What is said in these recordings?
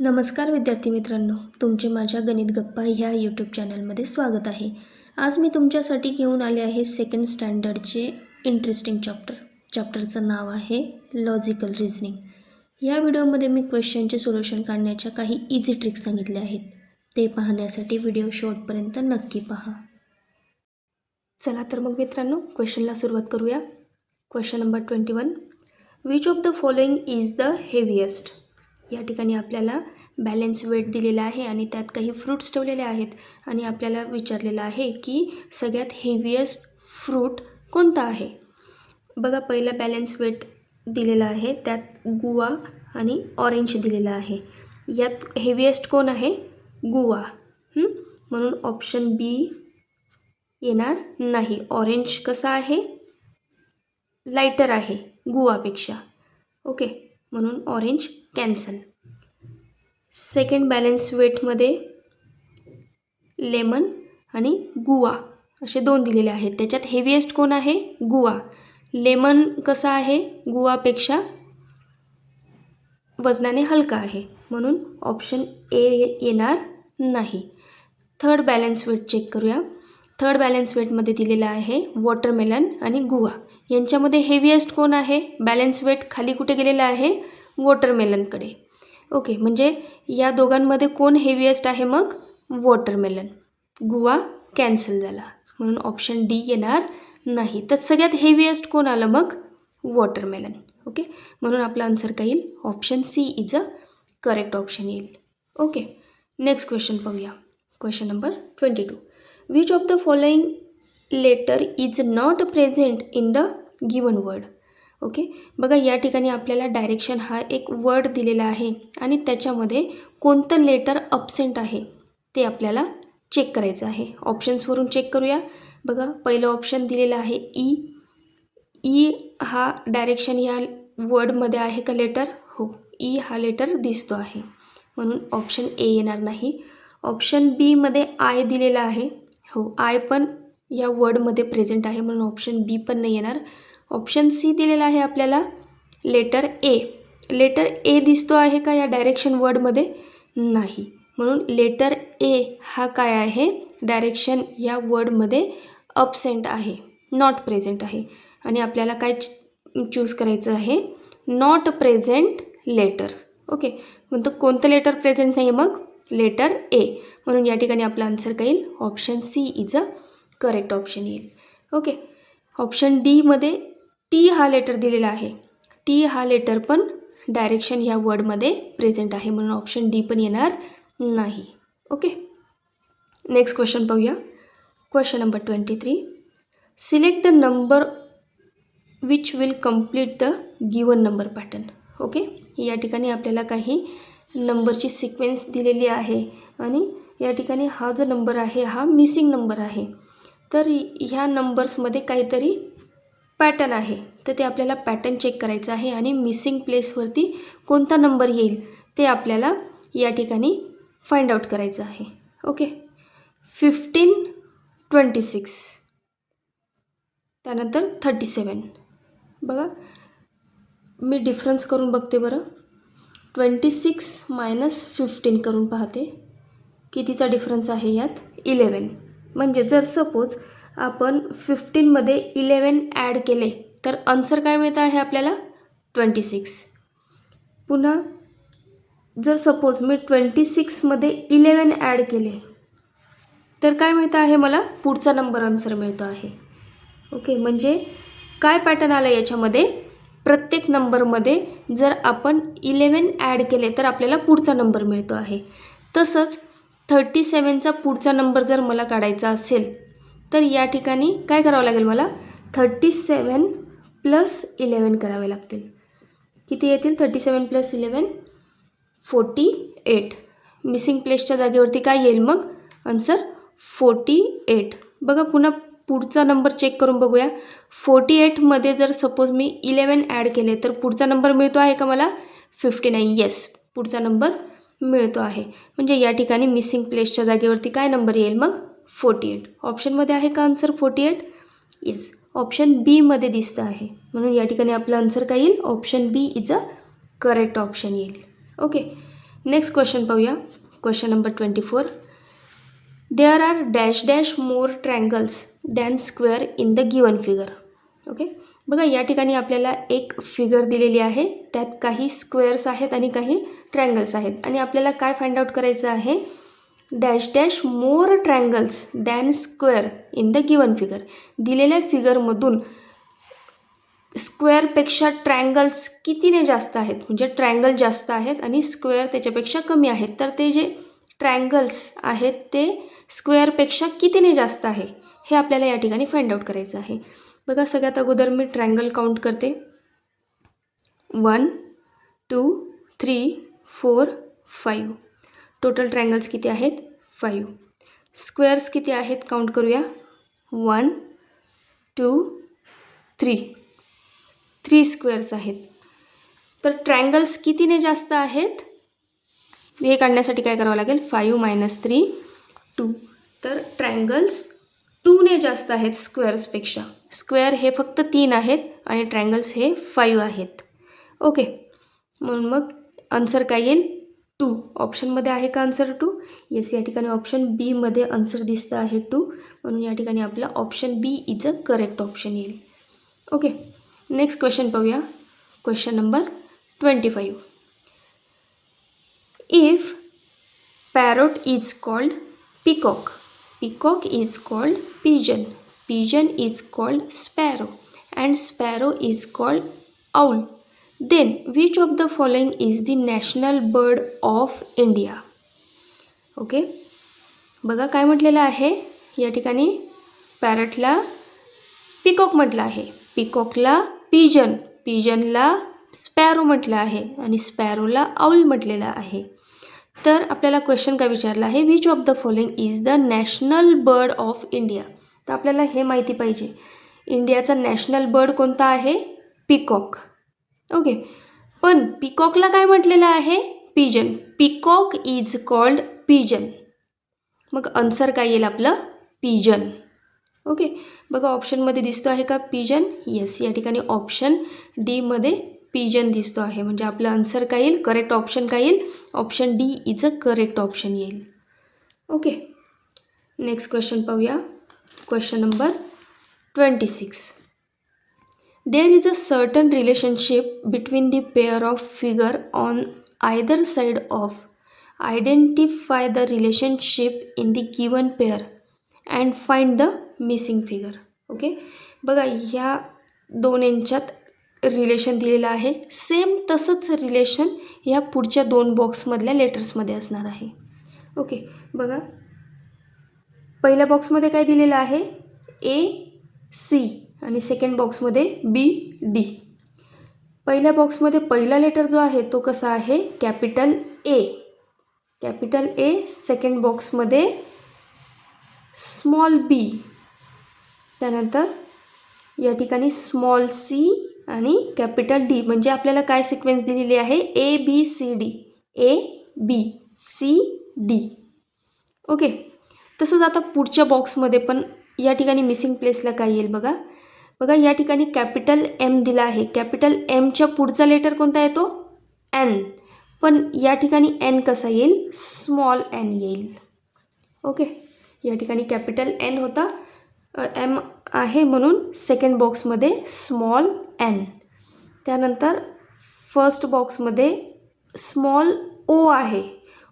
नमस्कार विद्यार्थी मित्रांनो तुमचे माझ्या गणित गप्पा ह्या यूट्यूब चॅनलमध्ये स्वागत आहे. आज मी तुमच्यासाठी घेऊन आले आहे सेकंड स्टँडर्डचे इंटरेस्टिंग चॅप्टर चॅप्टरचं नाव आहे लॉजिकल रिझनिंग या व्हिडिओमध्ये मी क्वेश्चनचे सोल्युशन काढण्याच्या काही इझी ट्रिक्स सांगितल्या आहेत. ते पाहण्यासाठी व्हिडिओ शेवटपर्यंत नक्की पहा. चला तर मग मित्रांनो क्वेश्चनला सुरुवात करूया. Question number twenty one which of the following is the heaviest या ठिकाणी आपल्याला बॅलन्स वेट दिलेला आहे आणि त्यात काही फ्रूट्स ठेवलेले आहेत. आणि आपल्याला विचारलेलं आहे की सगळ्यात हेवीएस्ट फ्रूट कोणता आहे? बघा पहिला बॅलन्स वेट दिलेला आहे त्यात गुवा आणि ऑरेंज दिलेला आहे. यात हेवीएस्ट कोण आहे? गुवा. म्हणून ऑप्शन बी येणार नाही. ऑरेंज कसा आहे? लाईटर आहे गुवापेक्षा. ओके म्हणून ऑरेंज कॅन्सल सेकंड बॅलन्स वेटमध्ये लेमन आणि गुवा असे दोन दिलेले आहेत. त्याच्यात हेवीएस्ट कोण आहे? गुवा. लेमन कसा आहे? गुवापेक्षा वजनाने हलका आहे. म्हणून ऑप्शन ए येणार नाही. थर्ड बॅलन्स वेट चेक करूया. थर्ड बॅलन्स वेटमध्ये दिलेला आहे वॉटरमेलन आणि गुवा. यांच्यामध्ये हेवीएस्ट कोण आहे? बॅलन्स वेट खाली कुठे गेलेलं आहे? वॉटरमेलनकडे ओके म्हणजे या दोघांमध्ये कोण हेवीएस्ट आहे मग? वॉटरमेलन गुवा कॅन्सल झाला. म्हणून ऑप्शन डी येणार नाही. तर सगळ्यात हेवीएस्ट कोण आलं मग? वॉटरमेलन ओके म्हणून आपला आन्सर काय येईल? Option C is a correct option येईल. ओके नेक्स्ट क्वेश्चन पाहूया. Question number twenty two which of the following letter is not present in the given word okay बघा या ठिकाणी आपल्याला डायरेक्शन हा एक वर्ड दिलेला आहे आणि त्याच्यामध्ये कोणतं लेटर अब्सेंट आहे ते आपल्याला चेक करायचं आहे. ऑप्शन्सवरून चेक करूया. बघा पहिलं ऑप्शन दिलेलं आहे ई ई हा डायरेक्शन ह्या वर्डमध्ये आहे का लेटर हो ई हा लेटर दिसतो आहे. म्हणून ऑप्शन ए येणार नाही. ऑप्शन बीमध्ये आय दिलेला आहे. हो आय पण या वर्डमध्ये प्रेझेंट आहे म्हणून ऑप्शन बी पण नाही येणार. ऑप्शन सी दिलेला आहे आपल्याला लेटर ए लेटर ए दिसतो आहे का या डायरेक्शन वर्डमध्ये नाही. म्हणून लेटर ए हा काय आहे? डायरेक्शन या वर्डमध्ये अपसेंट आहे. नॉट प्रेझेंट आहे. आणि आपल्याला काय चूज करायचं आहे? नॉट प्रेझेंट लेटर ओके म्हणतो कोणतं लेटर प्रेझेंट नाही मग? लेटर ए म्हणून या ठिकाणी आपला आन्सर काही option C is a correct option येईल. ओके ऑप्शन डीमध्ये टी हा लेटर दिलेला आहे. टी हा लेटर पण डायरेक्शन ह्या वर्डमध्ये प्रेझेंट आहे म्हणून ऑप्शन डी पण येणार नाही. ओके नेक्स्ट क्वेश्चन पाहूया. Question number twenty three select the number which will complete the given number pattern okay या ठिकाणी आपल्याला काही नंबरची सिक्वेन्स दिलेली आहे आणि या ठिकाणी हा जो नंबर आहे हा मिसिंग नंबर आहे. तर ह्या नंबर्समध्ये काहीतरी पॅटर्न आहे. तर ते आपल्याला पॅटर्न चेक करायचं आहे आणि मिसिंग प्लेसवरती कोणता नंबर येईल ते आपल्याला या ठिकाणी फाइंड आउट करायचं आहे. ओके फिफ्टीन ट्वेंटी सिक्स त्यानंतर थर्टी सेवन बघा. मी डिफरन्स करून बघते बरं. ट्वेंटी सिक्स मायनस फिफ्टीन करून पाहते. कितीचा डिफरन्स आहे यात? इलेवन म्हणजे जर सपोज आपण फिफ्टीनमध्ये इलेवन ॲड केले तर आन्सर काय मिळतं आहे आपल्याला? ट्वेंटी सिक्स पुन्हा जर सपोज मी ट्वेंटी सिक्समध्ये इलेवन ॲड केले तर काय मिळतं आहे मला? पुढचा नंबर आन्सर मिळतो आहे. ओके म्हणजे काय पॅटर्न आलं याच्यामध्ये? प्रत्येक नंबरमध्ये जर आपण इलेवन ॲड केले तर आपल्याला पुढचा नंबर मिळतो आहे. तसंच थर्टी सेवनचा पुढचा नंबर जर मला काढायचा असेल तर या ठिकाणी काय करावं लागेल मला? थर्टी सेवन प्लस इलेवन करावे लागतील. किती येतील? Thirty seven plus eleven forty eight missing प्लेसच्या जागेवरती काय येईल मग? आन्सर फोर्टी एट बघा पुन्हा पुढचा नंबर चेक करून बघूया. फोर्टी एटमध्ये जर सपोज मी इलेवन ॲड केले तर पुढचा नंबर मिळतो आहे का मला? फिफ्टी नाईन येस पुढचा नंबर मिळतो आहे. म्हणजे या ठिकाणी मिसिंग प्लेसच्या जागेवरती काय नंबर येईल मग? फोर्टी एट ऑप्शनमध्ये आहे का answer forty eight yes option बीमध्ये दिसतं आहे. म्हणून या ठिकाणी आपलं आन्सर काय येईल? Option B is a correct option येईल. ओके नेक्स्ट क्वेश्चन पाहूया. Question number twenty four there are dash dash more triangles than square in the given figure okay बघा या ठिकाणी आपल्याला एक फिगर दिलेली आहे. त्यात काही स्क्वेअर्स आहेत आणि काही ट्रँगल्स आहेत. आणि आपल्याला काय फाइंड आउट करायचं आहे? Dash dash more triangles than square in the given figure दिलेल्या फिगरमधून स्क्वेअरपेक्षा ट्रँगल्स कितीने जास्त आहेत? म्हणजे ट्रँगल जास्त आहेत आणि स्क्वेअर त्याच्यापेक्षा कमी आहेत. तर ते जे ट्रँगल्स आहेत ते स्क्वेअरपेक्षा कितीने जास्त आहे? हे आपल्याला या ठिकाणी फाइंड आउट करायचं आहे. बघा सगळ्यात अगोदर मी ट्रँगल काउंट करते. One two three four five. Total triangles किती आहेत? फाईव्ह. स्क्वेअर्स किती आहेत? काउंट करूया. One two three three squares आहेत. तर ट्रँगल्स कितीने जास्त आहेत? हे काढण्यासाठी काय करावं लागेल? फाईव्ह मायनस थ्री टू तर ट्रँगल्स टूने जास्त आहेत स्क्वेअर्सपेक्षा स्क्वेअर हे फक्त तीन आहेत आणि ट्रँगल्स हे फाईव्ह आहेत. ओके म्हणून मग आन्सर काय येईल टू. ऑप्शनमध्ये आहे का आन्सर टू? येस या ठिकाणी ऑप्शन बीमध्ये आन्सर दिसतं आहे टू. म्हणून या ठिकाणी आपला option B is a correct option येईल. ओके नेक्स्ट क्वेश्चन पाहूया. Question number twenty five if parrot is called peacock peacock is called pigeon pigeon is called sparrow and sparrow is called owl then which of the following is the national bird of india? Okay बघा काय म्हटलेलं आहे? या ठिकाणी पॅरटला peacock म्हटलं आहे. पिकॉकला pigeon पिजनला sparrow म्हटलं आहे आणि स्पॅरोला आऊल म्हटलेलं आहे. तर आपल्याला क्वेश्चन काय विचारला आहे? Which of the following is the national bird of India तर आपल्याला हे माहिती पाहिजे. इंडियाचा नॅशनल बर्ड कोणता आहे? पिकॉक. ओके पण पिकॉकला काय म्हटलेलं आहे? Pigeon peacock is called pigeon मग आन्सर काय येईल आपलं? पिजन ओके बघा ऑप्शनमध्ये दिसतो आहे का पिजन येस या ठिकाणी ऑप्शन डीमध्ये पिजन दिसतो आहे. म्हणजे आपलं आन्सर काय येईल? करेक्ट ऑप्शन काय येईल? Option D is a correct option येईल. ओके नेक्स्ट क्वेश्चन पाहूया. Question number twenty six there is a certain relationship between the pair of figure on either side of identify the relationship in the given pair and find the missing figure okay बघा ह्या दोन यांच्यात relation दिलेलं आहे. Same तसंच relation ह्या पुढच्या दोन बॉक्समधल्या लेटर्समध्ये असणार आहे. ओके बघा. पहिल्या बॉक्समध्ये काय दिलेलं आहे? ए सी आणि सेकंड बॉक्समध्ये बी डी पहिल्या बॉक्समध्ये पहिला लेटर जो आहे तो कसा आहे? Capital A capital A second बॉक्समध्ये स्मॉल बी त्यानंतर या ठिकाणी स्मॉल सी आणि कॅपिटल डी म्हणजे आपल्याला काय सिक्वेन्स दिलेली आहे? A B C D A B C D okay तसंच आता पुढच्या बॉक्समध्ये पण या ठिकाणी मिसिंग प्लेसला काय येईल बघा? बघा या ठिकाणी कॅपिटल एम दिला आहे. कॅपिटल एमच्या पुढचा लेटर कोणता येतो? एन पण या ठिकाणी एन कसा येईल? स्मॉल एन येईल. ओके? या ठिकाणी कॅपिटल एन होता. एम आहे म्हणून सेकंड बॉक्समध्ये स्मॉल एन त्यानंतर फर्स्ट बॉक्समध्ये स्मॉल ओ आहे.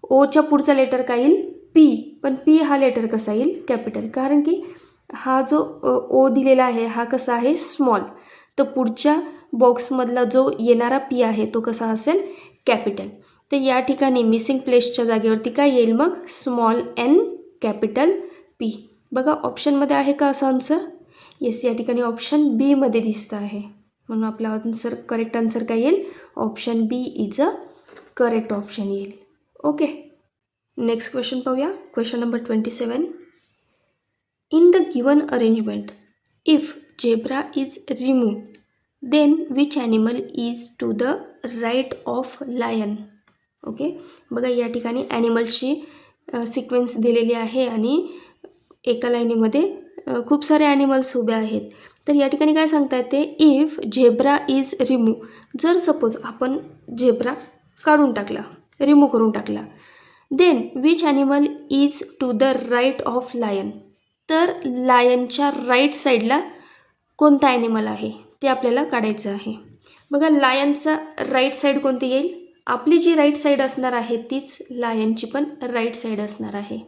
ओच्या पुढचा लेटर काय येईल? पी पण पी हा लेटर कसा येईल? कॅपिटल कारण की हा जो ओ दिलेला आहे हा कसा आहे? स्मॉल. तर पुढच्या बॉक्समधला जो येणारा पी आहे तो कसा असेल? कॅपिटल. तर या ठिकाणी मिसिंग प्लेसच्या जागेवरती काय येईल मग? Small N capital P. बघा ऑप्शनमध्ये आहे का असं आन्सर येस या ठिकाणी ऑप्शन बीमध्ये दिसतं आहे. म्हणून आपला आन्सर करेक्ट आन्सर काय येईल? Option B is a correct option येईल. ओके नेक्स्ट क्वेश्चन पाहूया. Question number twenty seven in the given arrangement if zebra is remove then which animal is to the right of lion okay बघा या ठिकाणी ॲनिमल्सची sequence दिलेली आहे आणि एका लाईनीमध्ये खूप सारे ॲनिमल्स उभे आहेत. तर या ठिकाणी काय सांगता येते? इफ झेब्रा इज रिमूव्ह जर सपोज आपण झेब्रा काढून टाकला रिमूव्ह करून टाकला then which animal is to the right of lion तर लायनच्या राईट साईडला कोणता ॲनिमल आहे? ते आपल्याला काढायचं आहे. बघा लायनचा राईट साईड कोणती येईल? आपली जी राईट साईड असणार आहे तीच लायनची पण राईट साईड असणार आहे.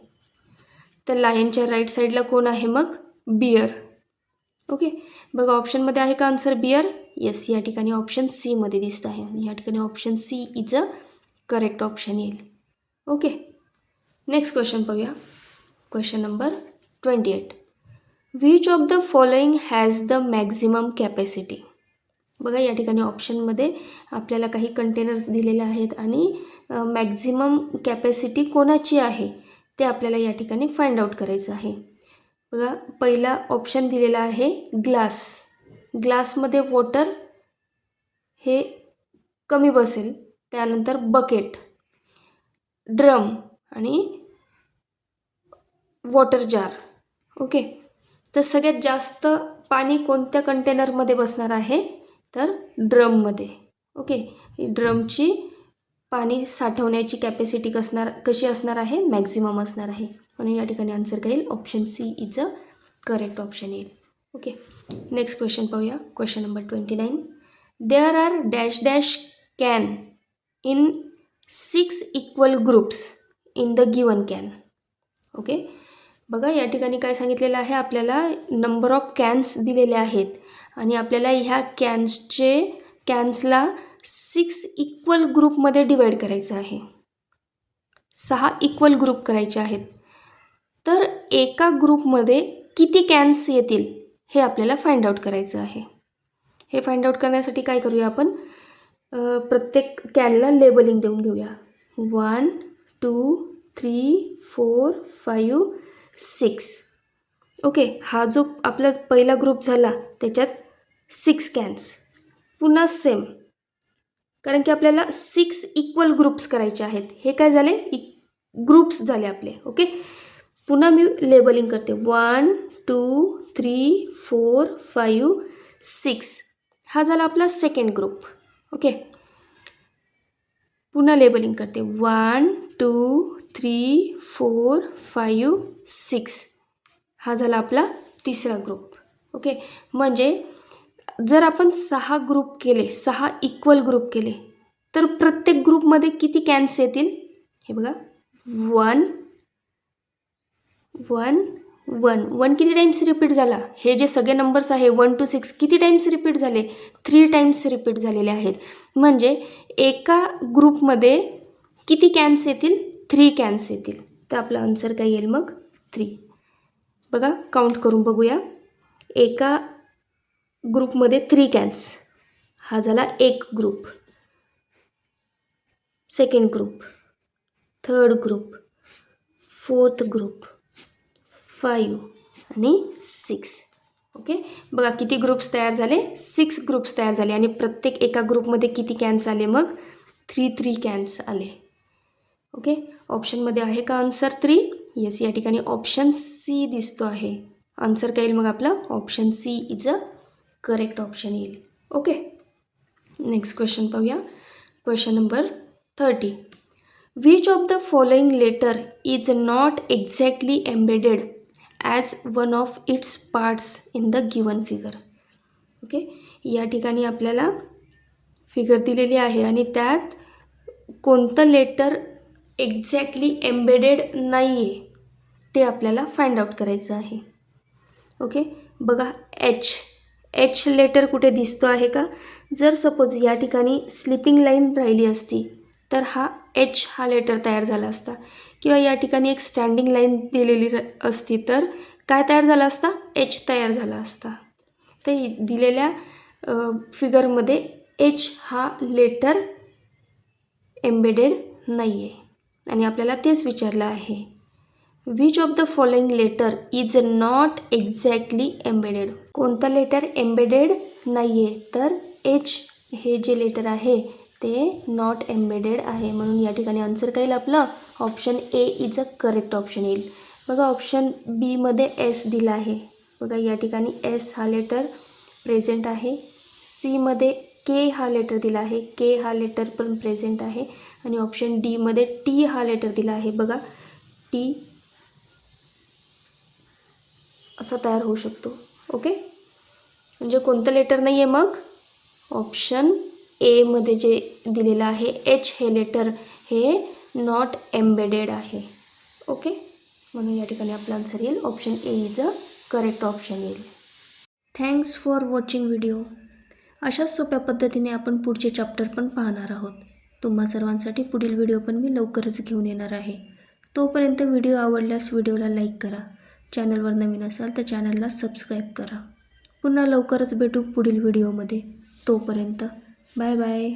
तर लायनच्या राईट साईडला कोण आहे मग? बियर ओके बघा ऑप्शनमध्ये आहे का आन्सर बियर येस या ठिकाणी ऑप्शन सीमध्ये दिसत आहे. या ठिकाणी option C is a correct option येईल. ओके नेक्स्ट क्वेश्चन पाहूया. Question number twenty eight. Which of the following has the maximum capacity बघा या ठिकाणी ऑप्शनमध्ये आपल्याला काही कंटेनर्स दिलेले आहेत आणि मॅक्झिमम कॅपॅसिटी कोणाची आहे ते आपल्याला या ठिकाणी फाइंड आउट करायचं आहे. बघा पहिला ऑप्शन दिलेला आहे ग्लास ग्लासमध्ये वॉटर हे कमी बसेल त्यानंतर बकेट ड्रम आणि वॉटर जार ओके. तर सगळ्यात जास्त पाणी कोणत्या कंटेनरमध्ये बसणार आहे? तर ड्रममध्ये. ओके. ड्रमची पाणी साठवण्याची कॅपॅसिटी कसणार कशी असणार आहे? मॅक्झिमम असणार आहे. म्हणून या ठिकाणी आन्सर काय येईल option C is a correct option येईल. ओके. नेक्स्ट क्वेश्चन पाहूया. Question number twenty nine. There are dash dash can in six equal groups in the given can. Okay. बघा या ठिकाणी काय सांगितलेलं आहे आपल्याला नंबर ऑफ कॅन्स दिलेले आहेत. आणि आपल्याला ह्या कॅन्सचे कॅन्सला सिक्स इक्वल ग्रुपमध्ये डिवाईड करायचं आहे. सहा इक्वल ग्रुप करायचे आहेत. तर एका ग्रुपमध्ये किती कॅन्स येतील हे आपल्याला फाइंड आउट करायचं आहे. हे फाइंड आउट करण्यासाठी काय करूया आपण? प्रत्येक कॅनला लेबलिंग देऊन घेऊया. One two three four five six. Okay हा जो आपला पहिला ग्रुप झाला त्याच्यात सिक्स कॅन्स पुन्हा सेम कारण की आपल्याला सिक्स इक्वल ग्रुप्स करायचे आहेत. हे काय झाले? इक ग्रुप्स झाले आपले. ओके? पुन्हा मी लेबलिंग करते. One two three four five six हा झाला आपला सेकंड ग्रुप ओके? पुन्हा लेबलिंग करते. One two three four five six हा झाला आपला तिसरा ग्रुप ओके म्हणजे जर आपण सहा ग्रुप केले सहा इक्वल ग्रुप केले तर प्रत्येक ग्रुपमध्ये किती कॅन्स येतील? हे बघा. वन वन वन वन किती टाईम्स रिपीट झाला? हे जे सगळे नंबर्स आहे वन टू सिक्स किती टाईम्स रिपीट झाले? थ्री टाईम्स रिपीट झालेले आहेत. म्हणजे एका ग्रुपमध्ये किती कॅन्स येतील? थ्री कॅन्स येतील. तर आपला आन्सर काय येईल मग? थ्री. बघा काउंट करून बघूया. एका ग्रुपमध्ये थ्री कॅन्स. हा झाला एक group. Second group. Third group. Fourth group. Five आणि सिक्स. ओके? बघा किती ग्रुप्स तयार झाले? सिक्स ग्रुप्स तयार झाले. आणि प्रत्येक एका ग्रुपमध्ये किती कॅन्स आले मग? थ्री थ्री कॅन्स आले. ओके ऑप्शनमध्ये आहे का आन्सर थ्री येस या ठिकाणी ऑप्शन सी दिसतो आहे. आन्सर काय येईल मग आपला? Option C is a correct option येईल. ओके नेक्स्ट क्वेश्चन पाहूया. Question number thirty which of the following letter is not exactly embedded as one of its parts in the given figure okay या ठिकाणी आपल्याला figure दिलेली आहे आणि त्यात कोणतं लेटर एक्झॅक्टली एम्बेडेड नाही आहे ते आपल्याला फाइंड आउट करायचं आहे. ओके? बघा एच एच लेटर कुठे दिसतो आहे का? जर सपोज या ठिकाणी स्लिपिंग लाईन राहिली असती तर हा एच हा लेटर तयार झाला असता. किंवा या ठिकाणी एक स्टँडिंग लाईन दिलेली र- असती तर काय तयार झाला असता? एच तयार झाला असता. ते दिलेल्या फिगरमध्ये एच हा लेटर एम्बेडेड नाही आहे आणि आपल्याला तेच विचारलं आहे. Which of the following letter is not exactly embedded कोणतं लेटर एम्बेडेड नाही आहे तर एच हे जे लेटर आहे ते नॉट एम्बेडेड आहे. म्हणून या ठिकाणी आन्सर काय येईल आपलं? Option A is a correct option येईल. बघा ऑप्शन बीमध्ये एस दिला आहे. बघा या ठिकाणी एस हा लेटर प्रेझेंट आहे. सीमध्ये के हा लेटर दिला आहे. के हा लेटर पण प्रेझेंट आहे. आणि ऑप्शन डीमध्ये टी हा लेटर दिला आहे. बघा टी असा तयार होऊ शकतो. ओके म्हणजे कोणतं लेटर नाही आहे मग ऑप्शन एमध्ये जे दिलेलं आहे एच हे लेटर हे नॉट एम्बेडेड आहे. ओके म्हणून या ठिकाणी आपला आन्सर येईल. Option A is a correct option येईल. थँक्स फॉर वॉचिंग व्हिडिओ अशाच सोप्या पद्धतीने आपण पुढचे चॅप्टर पण पाहणार आहोत. तुम्हा सर्वांसाठी पुढील व्हिडिओ पण मी लवकरच घेऊन येणार आहे. तोपर्यंत व्हिडिओ आवडल्यास व्हिडिओला लाईक करा. चॅनलवर नवीन असाल तर चॅनलला सबस्क्राईब करा. पुन्हा लवकरच भेटू पुढील व्हिडिओमध्ये. तोपर्यंत बाय बाय.